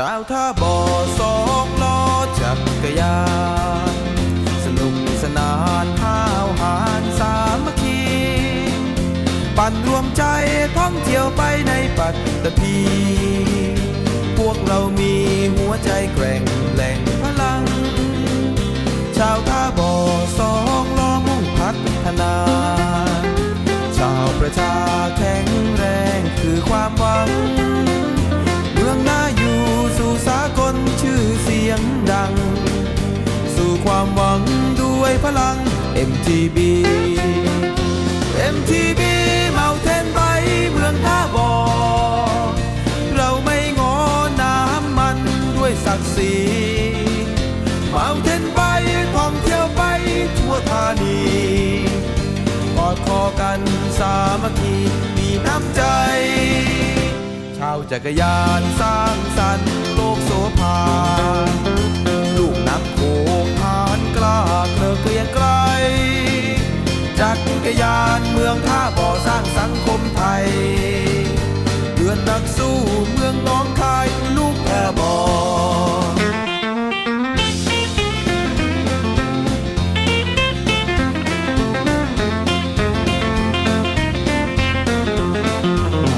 ชาวท่าบ่อสองล้อจักรยาน สนุกสนานห้าวหารสามัคคี ปั่นรวมใจท่องเที่ยวไปในปัตตภีพวกเรามีหัวใจแกร่งแหล่งพลัง ชาวท่าบ่อสองล้อมุ่งพัฒนา ชาวประชาแข็งแรงคือความหวัง ความหวังด้วยพลัง MTB MTB เมาเทนไบเมืองท่าบ่อเราไม่งอน้ำมันด้วยศักดิ์ศรีเมาเทนไบท่องเที่ยวไปทั่วธานีกอดคอกันสามัคคีมีน้ำใจ ชาวจักรยานสร้างสรรค์ กยานเมืองท่าบ่อสร้างสังคมไทย